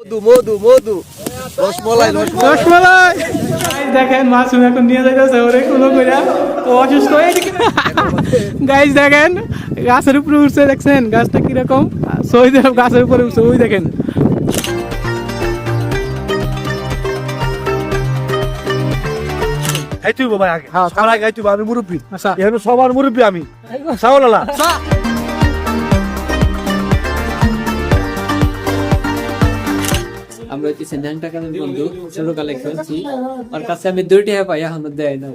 মধু মধু মধু। রসমলাই রসমলাই। রসমালাই। দেখেন মাসুম এখন নিয়ে যাইতেছে ওরে কোনো কইরা। ও অসুস্থ হয়ে গাইজ দেখেন গাছের উপরে উঠছে দেখছেন? গাছটা কীরকম? সই গাছের উপরে উঠছে ওই দেখেন। আগে হ্যাঁ, আগে আমি মুরব্বী। আচ্ছা। সবার মুরব্বী আমি। সাওলালা। আমরা হচ্ছে ন্যাংটা কালের বন্ধু ছোটকালে খেলছি। ওর কাছে আমি দুইটি হ্যাঁ পাই এখনও দেয় না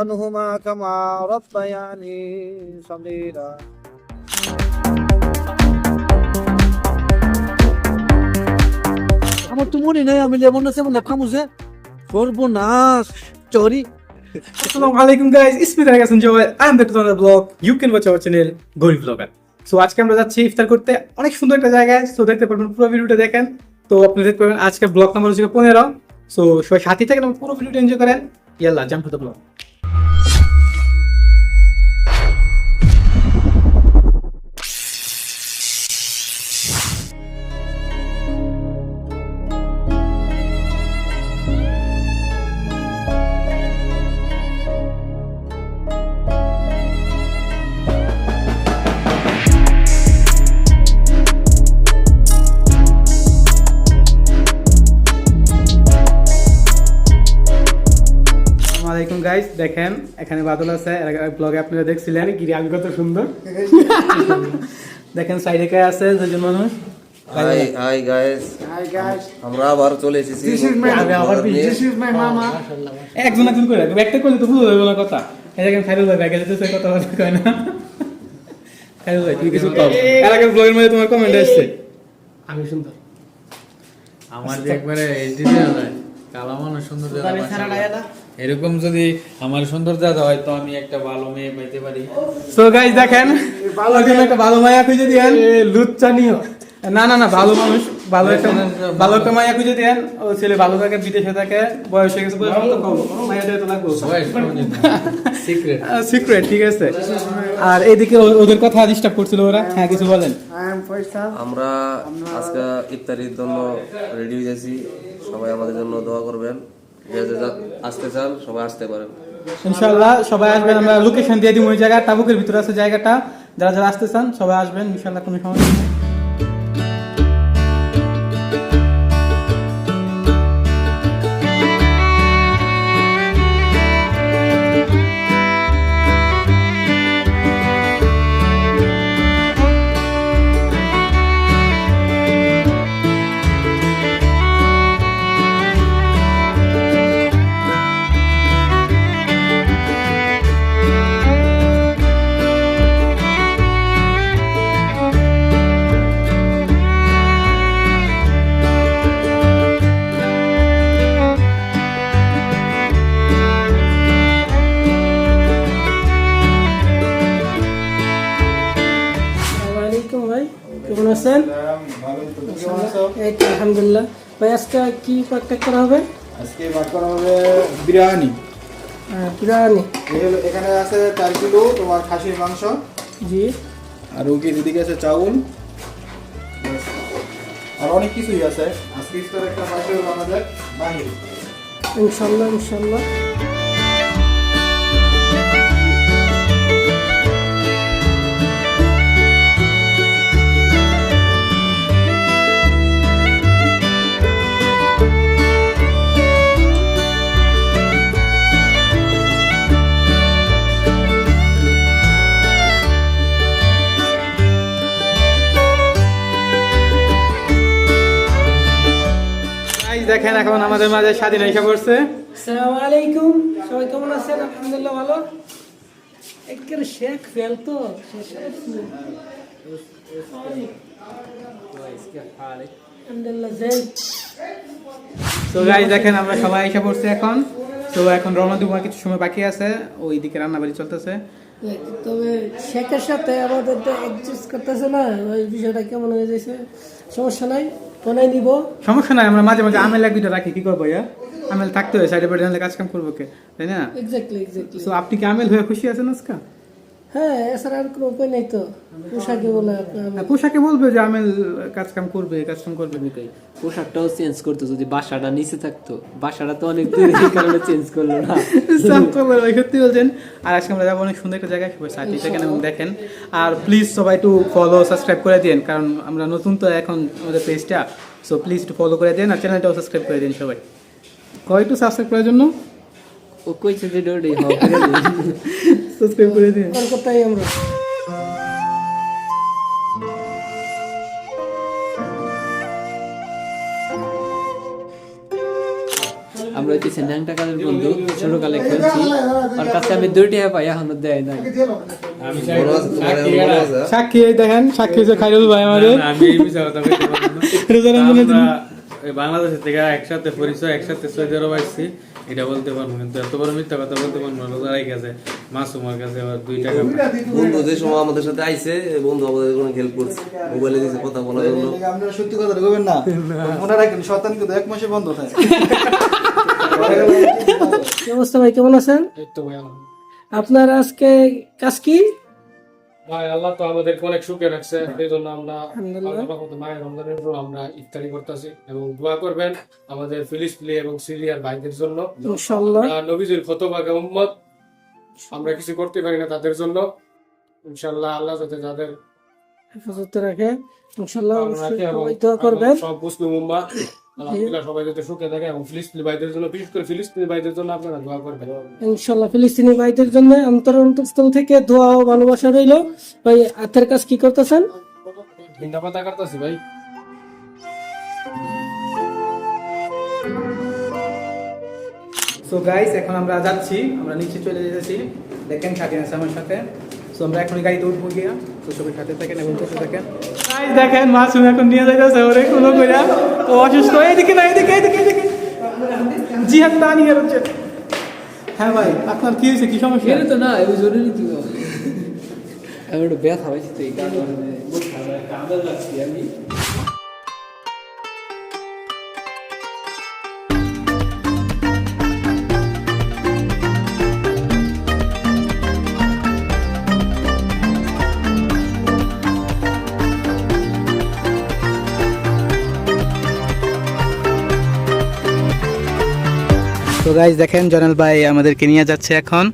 আনহুমা কামা রাব্বায়ানি সাগীরা। আমার তো মনে নাই আমি লেমন আছে মনে খামুছে সর্বনাশ চরি। আসসালামু আলাইকুম গাইস হয়ে গেছেন জয় I am back to another blog you can watch our channel গরিব ব্লগার সো আজকে আমরা যাচ্ছি ইফতার করতে অনেক সুন্দর একটা জায়গায়। সো দেখতে পারবেন পুরো ভিডিওটা দেখেন। তো আপনি দেখতে পাবেন আজকে ব্লগ নাম্বার হচ্ছে পনেরো। সো সবাই সাথে থাকেন পুরো ভিডিওটা এনজয় করেন। ইয়াল্লা জাম্প ব্লগ গাইস দেখেন এখানে বাদল আছে। ব্লগে আপনারা দেখছিলেন গিরি আমি কত সুন্দর। দেখেন সাইডে কে আছে দুজন মানুষ। Hi hi guys hi guys আমরা আবার চলে এসেছি দিস ইজ মাই আমি আবার দিস ইজ মাই মামা একজন একজন করে একটা করলে তো ভুল হয়ে গেল কথা। এই দেখেন খাইরুল ভাই ব্যাগে যেতেছে কথা বলতে কয় না। খাইরুল ভাই তুমি কিছু কও। এর আগের ব্লগের মধ্যে তোমার কমেন্ট আসছে। আমি সুন্দর। আমার যে একবারে এইচডি দেওয়া যায় কালো মানুষ সুন্দর দেওয়া মাশাআল্লাহ। এরকম যদি আমার সুন্দর দাদা হয় তো আমি একটা ভালো মেয়ে পাইতে পারি। সো গাইস দেখেন ভালো একটা ভালো মায়া খুঁজে দিয়েন লুচ্চা নিও। না না না ভালো মানুষ ভালো একটা ভালো একটা মায়া খুঁজে দিয়েন ও ছেলে ভালো থাকে বিদেশে থাকে বয়স হয়ে গেছে বয়স তো কম মায়া দিয়ে তো লাগবে সিক্রেট সিক্রেট ঠিক আছে। আর এইদিকে ও- ওদের কথা ডিস্টার্ব করছিল ওরা। হ্যাঁ কিছু বলেন। আমরা আজকে ইফতারির জন্য রেডি হয়ে গেছি। সবাই আমাদের জন্য দোয়া করবেন। আসতে চান সবাই আসতে পারেন ইনশাল্লাহ সবাই আসবেন, আমরা লোকেশন দিয়ে দিব ওই জায়গা তাবুকের ভিতরে আছে জায়গাটা। যারা যারা আসতে চান, সবাই আসবেন ইনশাল্লাহ কোনো সমস্যা আলহামদুলিল্লাহ। ভাই আজকে কি প্যাক করা হবে? আজকে ভাগ করা হবে বিরিয়ানি। বিরিয়ানি। এখানে আছে চার কিলো তোমার খাসির মাংস। জি। আর ওকে এদিকে আছে চাউল। আর অনেক কিছুই আছে। আজকে ইফতার একটা পাশে বানা যায় বাহির। ইনশাল্লাহ ইনশাল্লাহ। দেখেন এখন আমাদের মাঝে স্বাধীন এসে পড়ছে। আসসালামু আলাইকুম। সবাই কেমন আছেন? আলহামদুলিল্লাহ ভালো। একের শেখ ফেল তো তো গাইজ দেখেন আমরা সবাই এসে পড়ছি এখন। তো এখন রওনা দিব আর কিছু সময় বাকি আছে। ওই দিকে রান্না বাড়ি চলতেছে। তবে শেখের সাথে আমাদের তো অ্যাডজাস্ট করতেছে না ওই বিষয়টা কেমন হয়ে যাচ্ছে সমস্যা নাই। ফোনে নিব সমস্যা নাই আমরা মাঝে মাঝে আমেল এক দুটো রাখি কি করব ইয়া? আমেল থাকতে হয় সাইডে বেড়ে কাজ কাম করব কে তাই না? এক্স্যাক্টলি এক্স্যাক্টলি সো আপনি কি আমেল হয়ে খুশি আছেন আজকে হ্যাঁ এছাড়া আর কোনো উপায় নেই তো। পোশাকে বলে হ্যাঁ, পোশাকে বলবে যে আমেল কাজ কাম করবে কাজ কাম করবে পোশাকটাও চেঞ্জ করতো যদি বাসাটা নিচে থাকতো। বাসাটা তো অনেক দূরে এই কারণে চেঞ্জ করল না। সাফ ভাই সত্যি বলছেন আর আজকে আমরা যাব অনেক সুন্দর একটা জায়গায় সবাই সাথে থাকেন দেখেন। আর প্লিজ সবাই একটু ফলো সাবস্ক্রাইব করে দিন কারণ আমরা নতুন তো এখন আমাদের পেজটা সো প্লিজ একটু ফলো করে দিন আর চ্যানেলটাও সাবস্ক্রাইব করে দিন সবাই। কয় একটু সাবস্ক্রাইব করার জন্য? ও কইছে যে ডোডি হবে। সাবস্ক্রাইব করে দিন। কলকাতায় আমরা। আমরা হচ্ছে ন্যাংটা কালের বন্ধু ছোটকালে খেলছি। ওর কাছে আমি দুইটি পাই এখনও দেয় নাই। সাক্ষী এই দেখেন সাক্ষী হচ্ছে খাইরুল ভাই আমাদের। বাংলাদেশের থেকে একসাথে পরিচয় একসাথে সৌদি আরব আসছি এটা বলতে পারব কিন্তু এত বড় মিথ্যা কথা বলতে পারব না রোজা রেখে আছে মাসুমার কাছে আবার দুই টাকা বন্ধু যে সময় আমাদের সাথে আইছে বন্ধু আমাদের কোনো হেল্প করছে। মোবাইলে দিয়েছে কথা বলার জন্য। আপনারা সত্যি কথা বলবেন না। মনে রাখেন শতান কিন্তু এক মাসে বন্ধ থাকে। কি অবস্থা ভাই কেমন আছেন? আপনার আজকে কাজ কি? ভাই আল্লাহ তো আমাদেরকে অনেক সুখে রাখছে। এই জন্য আমরা মায়ের রমজানের উপর আমরা ইফতারি করতেছি এবং দোয়া করবেন আমাদের ফিলিস্তিনি এবং সিরিয়ার ভাইদের জন্য। নবীজির খতবাগে উম্মত। আমরা কিছু করতে পারি না তাদের জন্য। ইনশাল্লাহ আল্লাহ যাতে তাদের হেফাজতে রাখে। ইনশাল্লাহ দোয়া করবেন। সব মুসলিম উম্মা সবাই যাতে সুখে থাকে এবং ফিলিস্তিনি ভাইদের জন্য বিশেষ করে ফিলিস্তিনি ভাইদের জন্য আপনারা দোয়া করবেন। ইনশাল্লাহ ফিলিস্তিনি ভাইদের জন্য অন্তর অন্তঃস্থল থেকে দোয়া ও ভালোবাসা রইল। ভাই হাতের কাজ কি করতেছেন? ভিন্ডা পাতা কাটতেছি ভাই। সো গাইস এখন আমরা যাচ্ছি আমরা নিচে চলে যেতেছি। দেখেন আছে আমার সাথে। সো আমরা এখন গাড়িতে উঠবো গিয়া। তো সবাই সাথে থাকেন এবং বসে থাকেন। গাইস দেখেন মাসুম এখন নিয়ে যাইতেছে ওরে কোনো কইরা। ও অসুস্থ। এদিকে না এদিকে এদিকে এইদিকে। জিহাদ তা নিয়ে হচ্ছে হ্যাঁ ভাই আপনার কি হয়েছে? কি সমস্যা? এটা তো না এই জরুরি তো। আমি একটু ব্যথা হয়েছে তো এই কারণে। আমি তো গাইজ দেখেন জনাল ভাই আমাদেরকে নিয়ে যাচ্ছে এখন।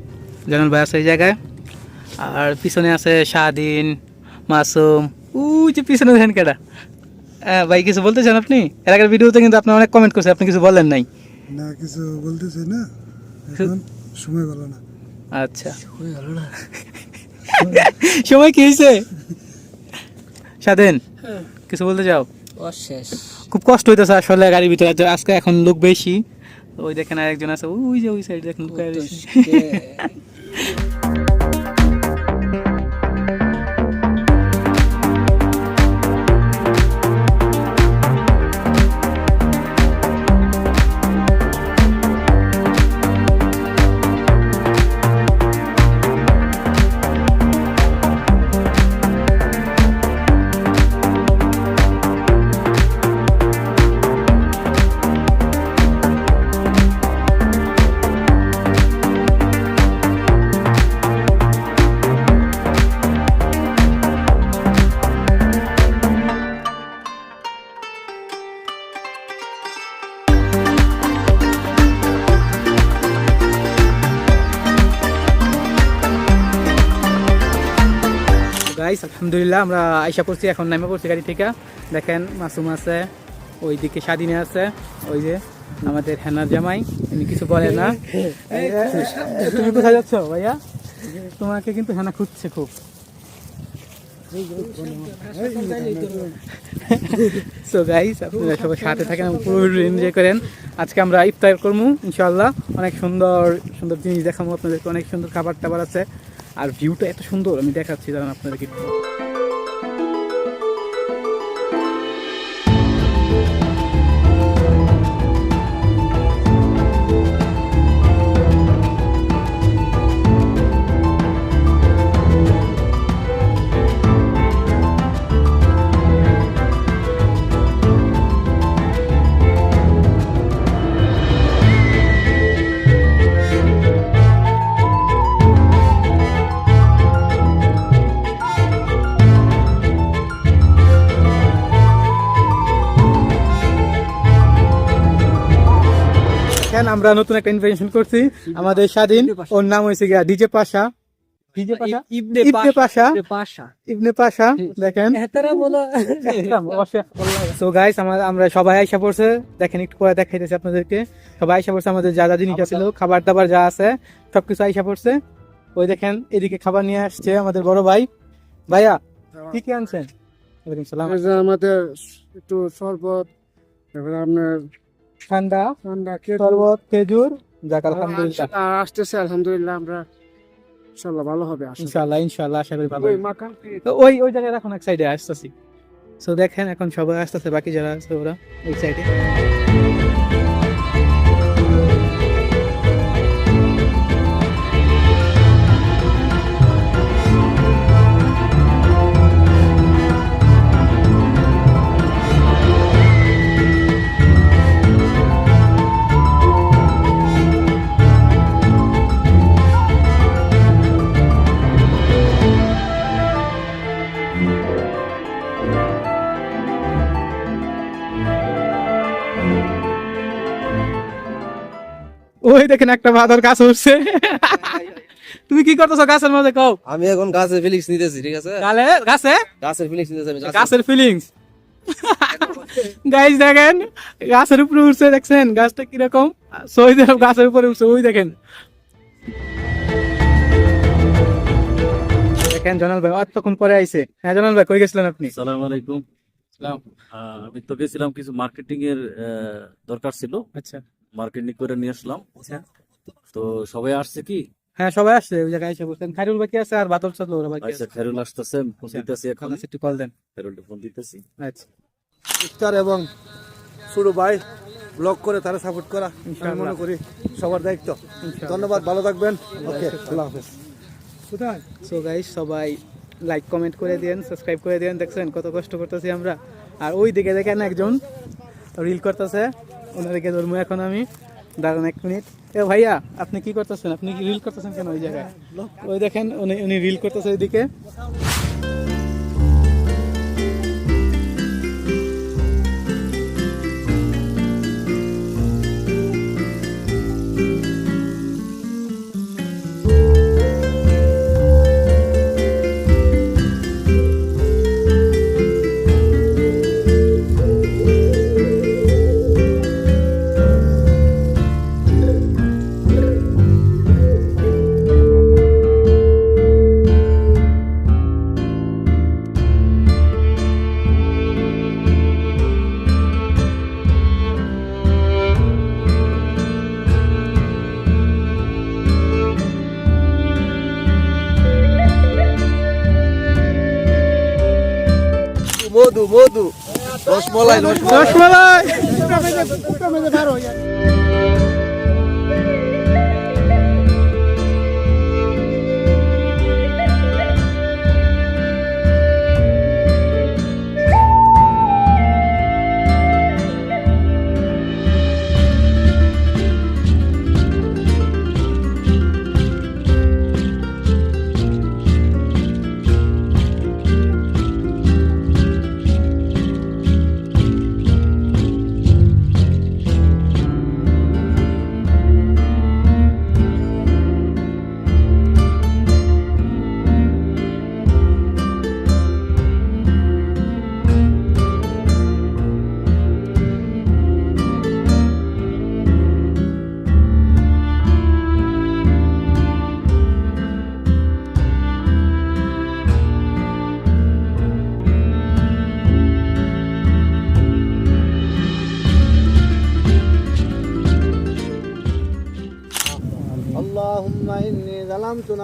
জনাল ভাই আছে এই জায়গায়। আর পিছনে আছে স্বাধীন মাসুম। উই যে পিছনে দেখেন কেটা হ্যাঁ ভাই কিছু বলতে চান আপনি? এর আগের ভিডিওতে কিন্তু আপনি অনেক কমেন্ট করছেন আপনি কিছু বলেন নাই। না কিছু বলতেছে না। এখন সময় ভালো না। আচ্ছা। সময় কি হয়েছে স্বাধীন কিছু বলতে চাও? অশেষ। খুব কষ্ট হইতেছে আসলে গাড়ির ভিতরে আজকে এখন লোক বেশি। ওই দেখেন আরেকজন আছে ওই যে ওই সাইড দেখেন আলহামদুলিল্লাহ, আমরা আইসা পড়ছি, এখন নামে পড়ছি গাড়ি থেকে। দেখেন, মাসুম আছে, ওইদিকে স্বাধীনে আছে, ওই যে আমাদের হেনার জামাই, উনি কিছু বলে না। তুমি কোথায় যাচ্ছ ভাইয়া? তোমাকে কিন্তু হেনা খুঁজছে খুব। সাথে থাকেন এনজয় করেন। আজকে আমরা ইফতার করব ইনশাল্লাহ অনেক সুন্দর সুন্দর জিনিস দেখাবো আপনাদেরকে, অনেক সুন্দর খাবার টাবার আছে। আর ভিউটা এত সুন্দর আমি দেখাচ্ছি দাঁড়ান আপনাদেরকে আমরা নতুন একটা ইনভেনশন করছি। আমাদের স্বাধীন। ওর নাম হয়েছে গিয়া ডিজে পাশা। ইবনে ইবনে পাশা। পাশা। ইবনে পাশা। দেখেন। সো গাইস আমরা সবাই আইসা পড়ছে। দেখেন একটু পরে দেখাইতেছি আপনাদেরকে। সবাই আইসা পড়ছে আমাদের যা যা জিনিস ছিল খাবার দাবার যা আছে সবকিছু আইসা পড়ছে। ওই দেখেন এদিকে খাবার নিয়ে আসছে আমাদের বড় ভাই। ভাইয়া কি কি আনছেন? আমাদের একটু শরবত আপনার ঠান্ডা ঠান্ডা শরবত খেজুর। যাক আলহামদুলিল্লাহ। আসতেছে আলহামদুলিল্লাহ আমরা ইনশাআল্লাহ ভালো হবে ইনশাআল্লাহ ইনশাআল্লাহ আশা করি ভালো। তো ওই ওই জায়গায় রাখুন এক সাইডে আসতেছি। সো দেখেন এখন সবাই আসতেছে বাকি যারা আছে ওরা ওই সাইডে ওই দেখেন একটা বাদর গাছ উঠছে। তুমি কি করতেছো গাছের মধ্যে কও। আমি এখন গাছের ফিলিংস নিতেছি ঠিক আছে? গালে? গাছে? গাছের ফিলিংস নিতেছি আমি গাছের- ফিলিংস গাইস দেখেন গাছের উপরে উঠছে দেখছেন? গাছটা কীরকম? সই গাছের উপরে উঠছে ওই দেখেন। দেখেন জনাল ভাই অতক্ষণ পরে আইছে। হ্যাঁ জনাল ভাই কই গেছিলেন আপনি? সালাম আলাইকুম। আহ, আমি তো গেছিলাম কিছু মার্কেটিং এর আহ, দরকার ছিল। আচ্ছা। মার্কেটিং করে নিয়ে আসলাম। আচ্ছা। তো সবাই আসছে কি? হ্যাঁ সবাই আসছে ওই জায়গায় এসে বসছেন। খাইরুল বাকি আছে আর বাতল ওরা বাকি আচ্ছা আছে? খেরুল আসতেছে ফোন আচ্ছা। দিতেছি এখন। একটু কল দেন। খেরুলটা ফোন দিতেছি। আচ্ছা। ইফতার এবং ছোট ভাই। ব্লগ করে তারা সাপোর্ট করা। আমি মনে করি সবার দায়িত্ব। ধন্যবাদ ভালো থাকবেন। ওকে আল্লাহ হাফেজ। সো গাইস সবাই লাইক কমেন্ট করে দেন সাবস্ক্রাইব করে দেন দেখছেন কত কষ্ট করতেছি আমরা। আর ওই দিকে দেখেন একজন রিল করতেছে। ওনাদেরকে ধরবো এখন আমি। দাঁড়ান এক মিনিট। এ ভাইয়া, আপনি কি করতেছেন? আপনি রিল করতেছেন কেন ওই জায়গায়? ওই দেখেন, উনি উনি রিল করতেছে ওইদিকে। রসমলাই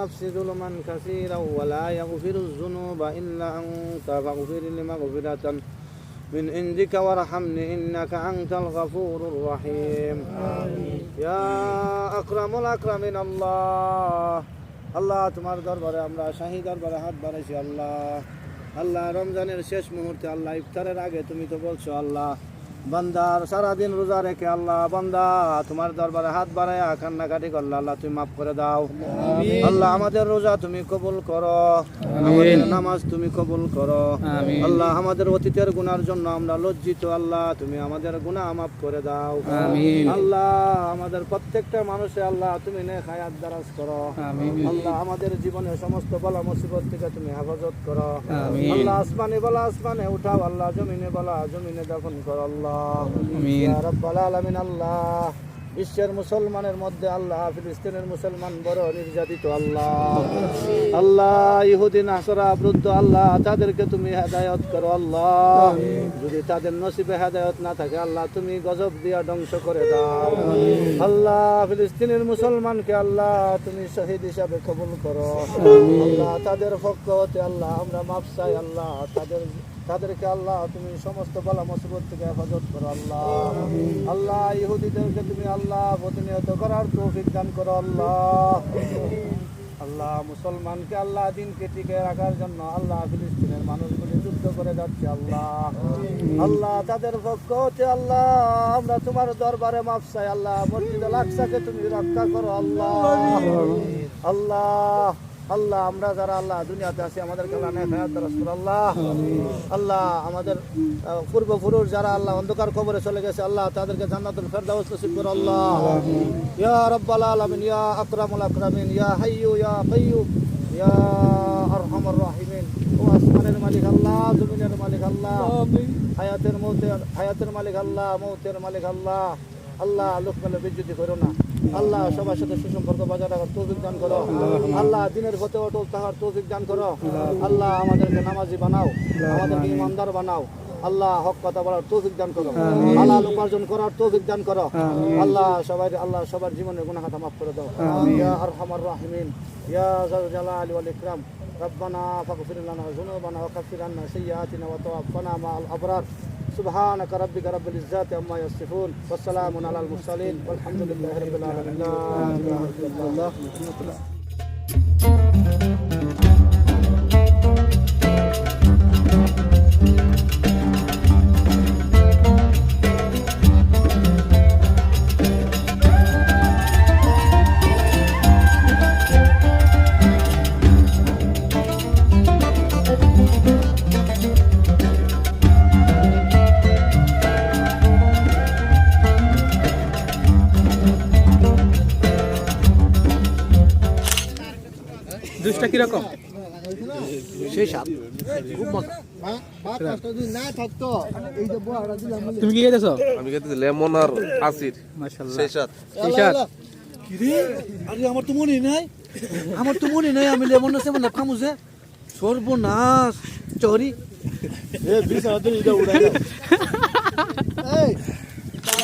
ظلمت نفسي ظلما كثيرا ولا يغفر الذنوب إلا أنت فاغفر لي مغفرة من عندك وارحمني إنك أنت الغفور الرحيم يا أكرم الأكرمين الله আল্লাহ তোমার দরবারে আমরা শাহী দরবারে হাত বাড়াইছি আল্লাহ আল্লাহ রমজানের শেষ মুহূর্তে আল্লাহ ইফতারের আগে তুমি তো বলছো আল্লাহ বান্দার সারাদিন রোজা রেখে আল্লাহ বান্দা তোমার দরবারে হাত বাড়ায় কান্নাকাটি করলে আল্লাহ তুমি মাফ করে দাও। আল্লাহ আমাদের রোজা তুমি কবুল করো। আমাদের নামাজ তুমি কবুল করো। আল্লাহ আমাদের অতীতের গুনার জন্য আমরা লজ্জিত। আল্লাহ তুমি আমাদের গুনাহ মাফ করে দাও। আল্লাহ আমাদের প্রত্যেকটা মানুষে আল্লাহ তুমি নে খায়াত দারাজ করো। আল্লাহ আমাদের জীবনে সমস্ত বলা মুসিবত থেকে তুমি হেফাজত করো। আল্লাহ আসমানে বলা আসমানে উঠাও আল্লাহ জমিনে বলা জমিনে দফন করো আল্লাহ। আলামিন আল্লাহ। বিশ্বের মুসলমানের মধ্যে আল্লাহ ফিলিস্তিনের মুসলমান বড় নির্যাতিত আল্লাহ। আল্লাহ ইহুদিন আসরা বৃদ্ধ আল্লাহ তাদেরকে তুমি হেদায়ত করো আল্লাহ। যদি তাদের নসিবে হেদায়ত না থাকে আল্লাহ তুমি গজব দিয়া ধ্বংস করে দাও। আল্লাহ ফিলিস্তিনের মুসলমানকে আল্লাহ তুমি শহীদ হিসাবে কবুল করো। আল্লাহ তাদের পক্ষ হতে আল্লাহ আমরা মাপ চাই আল্লাহ তাদের তাদেরকে আল্লাহ তুমি সমস্ত বলা মুসিবত থেকে হেফাজত করো আল্লাহ। আল্লাহ ইহুদিদেরকে তুমি আল্লাহ প্রতিনিয়ত করার তৌফিক দান করো আল্লাহ। আল্লাহ মুসলমানকে আল্লাহ দিনকে টিকে রাখার জন্য আল্লাহ ফিলিস্তিনের মানুষগুলি যুদ্ধ করে যাচ্ছে আল্লাহ। আল্লাহ তাদের পক্ষ হতে আল্লাহ আমরা তোমার দরবারে মাপ চাই আল্লাহ। মসজিদ লাকসাকে তুমি রক্ষা করো আল্লাহ। আল্লাহ। আল্লাহ আমরা যারা আল্লাহ দুনিয়াতে আছি আমাদের আল্লাহ আল্লাহ আমাদের পূর্বপুরুষ যারা আল্লাহ অন্ধকার কবরে চলে গেছে আল্লাহ তাদেরকে জান্নাতুল ফেরদাউস নসিব করো আল্লাহ। ইয়া রাব্বাল আলামিন ইয়া আকরামুল আকরামিন ইয়া হাইয়ু ইয়া কাইয়্যুম ইয়া আরহামার রাহিমিন। ও আসমানের মালিক আল্লাহ জমিনের মালিক আল্লাহ। হায়াতের মৌতের হায়াতের মালিক আল্লাহ মৌতের মালিক আল্লাহ। আল্লাহ লোকমেলে বিদ্যুতি করো না। আল্লাহ সবার সাথে সুসম্পর্ক বজায় রাখার তৌফিক দান করো আল্লাহ দিনের পথে অটল তাহার তৌফিক দান করো আল্লাহ আমাদেরকে নামাজি বানাও আমাদেরকে ইমানদার বানাও আল্লাহ হক কথা বলার তৌফিক দান করো হালাল উপার্জন করার তৌফিক দান করো আল্লাহ সবাই আল্লাহ সবার জীবনের গুনাহ খাতা মাফ করে দাও ইয়া আরহামার রাহিমিন ইয়া জাল জালালি ওয়াল ইকরাম ربنا فاغفر لنا ذنوبنا وكفر عنا سيئاتنا وتوفنا مع الابرار سبحانك ربك رب العزة عما يصفون والسلام على المرسلين والحمد لله رب العالمين. জুসটা কীরকম? তুমি কি খেতেছো? আমি খেতেছি লেমন আর আসির মাশাআল্লাহ। সেই আরে আমার তো মনে নাই। আমার তো মনে নাই আমি লেমন আছে মানে খামুছে সর্বনাশ চরি। এ তো এটা উড়াই এই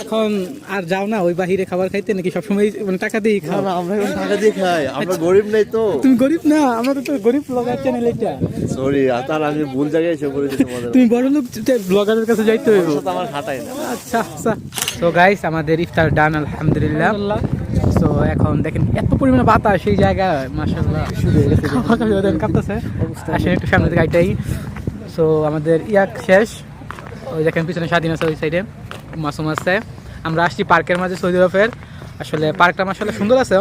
এখন আর যাও না ওই বাহিরে খাবার খাইতে নাকি সবসময় মানে টাকা দিয়ে খাও? আমরা এখন টাকা দিয়ে খাই আমরা গরিব নেই তো। তুমি গরিব না আমরা তো গরিব ব্লগার চ্যানেল এটা। সরি আমি ভুল জায়গায় এসে পড়েছি তোমাদের। তুমি বড় লোক ব্লগারের কাছে যাইতে হইব। আমার খাটাই না। আচ্ছা আচ্ছা। তো গাইস আমাদের ইফতার ডান আলহামদুলিল্লাহ। তো এখন দেখেন এত পরিমাণে বাতাস সেই জায়গায় মাশাআল্লাহ। খাওয়া খাওয়া দেন কাঁপতেছে। আসেন একটু সামনে আইটাই সো আমাদের ইয়াক শেষ। ওই দেখেন পিছনে স্বাধীন আছে ওই সাইডে মাসুম আছে। আমরা আসছি পার্কের মাঝে সৌদি আরবের। আসলে পার্কটা আসলে সুন্দর আছে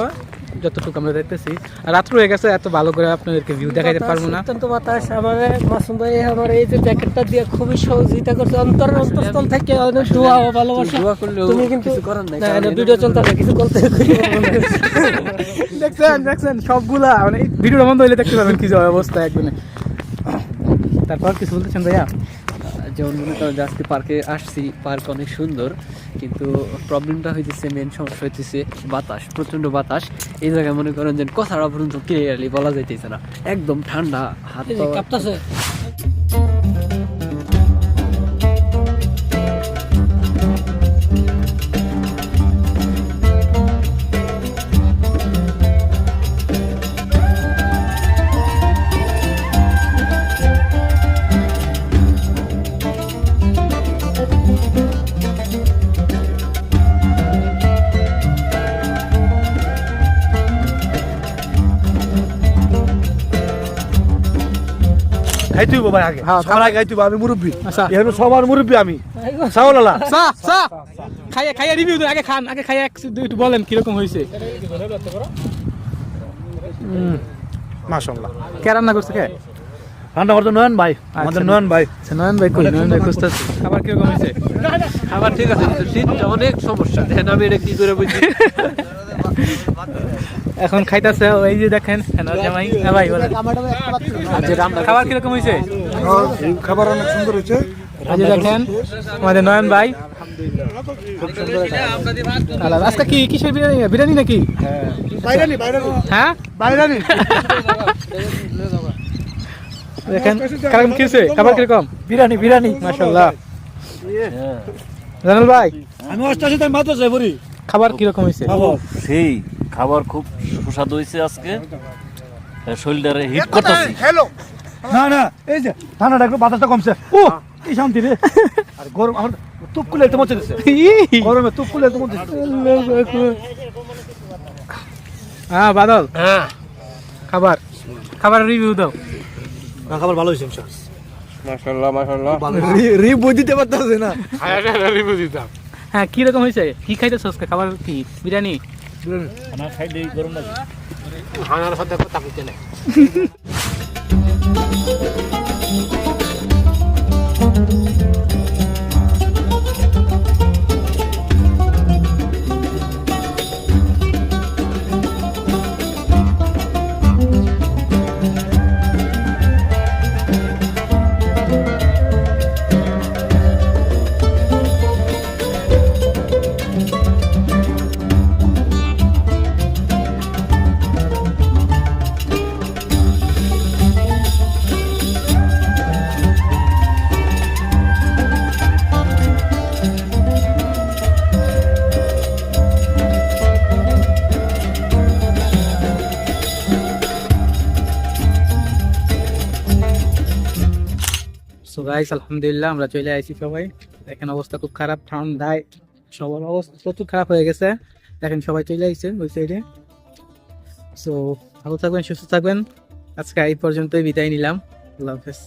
যতটুকু আমরা দেখতেছি। রাত্র হয়ে গেছে এত ভালো করে আপনাদেরকে ভিউ দেখাইতে পারব না। অত্যন্ত বাতাস আমার মাসুম ভাই আমার এই যে জ্যাকেটটা দিয়ে খুবই সহযোগিতা করছে। অন্তর অন্তঃস্থল থেকে অনেক দোয়া ও ভালোবাসা। দোয়া করলেও তুমি কিন্তু কিছু করার নাই, না, না, ভিডিও চলতে কিছু বলতে দেখছেন দেখছেন সবগুলা মানে ভিডিওটা বন্ধ হইলে দেখতে পারবেন কি যে অবস্থা একদিনে। তারপর কিছু বলতেছেন ভাইয়া? যেমন মনে করেন যে আজকে পার্কে আসছি পার্ক অনেক সুন্দর কিন্তু প্রবলেমটা হইতেছে মেন সমস্যা হইতেছে বাতাস প্রচণ্ড বাতাস। এই জায়গায় মনে করেন যে কথাটা পর্যন্ত ক্লিয়ারলি বলা যাইতেছে না। একদম ঠান্ডা হাত কাঁপতাছে। হইব ভাই আগে। হ্যাঁ, সবার আগে খাইতে আমি মুরব্বী। আচ্ছা। এখানে সবার মুরব্বী আমি। সাওলালা সা সা খাইয়া খাইয়া রিভিউ দেন আগে খান আগে খাইয়া এক একটু বলেন কীরকম হয়েছে মাশাআল্লাহ। কে রান্না করছে কে? রান্না করতে নয়ন ভাই আমাদের আচ্ছা। নয়ন ভাই। আচ্ছা, নয়ন ভাই কই? নয়ন ভাই খুঁজতেছে। খাবার কীরকম হয়েছে খাবার ঠিক আছে কিন্তু শীতটা অনেক সমস্যা। দেখেন আমি এটা কি করে বুঝি? এখন খাইতাছে ওই যে দেখেন জামাই। হ্যাঁ ভাই বলেন। রান্না খাবার কীরকম হয়েছে? খাবার অনেক সুন্দর হয়েছে। যে দেখেন আমাদের নয়ন ভাই। আজকে কি কিসের বিরিয়ানি? বিরিয়ানি নাকি? বাইরানি বাইরানি। হ্যাঁ? বাইরানি। দেখেন কীরকম কি হয়েছে খাবার কীরকম? বিরিয়ানি বিরিয়ানি। মাশাআল্লাহ। জানাল ভাই আমি অষ্টাশি তাই মাত্র যাই বলি খাবার কীরকম হয়েছে? সেই খাবার খুব সুস্বাদু হয়েছে আজকে। শরীরটারে হিট করতেছি। হ্যালো না না এই যে ঠান্ডাটা একটু বাতাসটা কমছে। ও কি শান্তি রে। আর গরম আমার তুপ কুলে তো মচে গরমে তুপ কুলে তো মচে হ্যাঁ বাদল। হ্যাঁ। খাবার। খাবার রিভিউ দাও। না খাবার ভালো হয়েছে মাশাআল্লাহ মাশাআল্লাহ। রি বই দিতে পারতেছে না। রিভিউ দিতাম। হ্যাঁ কি রকম হয়েছে? কি খাইতেছ আজকে? খাবার কি? বিরিয়ানি? না খাইলে গরম লাগে। হানার সাথে কথা কইতে নাই। গাইস আলহামদুলিল্লাহ, আমরা চলে আইছি সবাই। দেখেন অবস্থা খুব খারাপ, ঠান্ডায়। সবার অবস্থা প্রচুর খারাপ হয়ে গেছে। দেখেন সবাই চলে আইছে ওই সাইডে সো ভালো থাকবেন, সুস্থ থাকবেন। আজকে এই পর্যন্তই বিদায় নিলাম। আল্লাহ হাফেজ।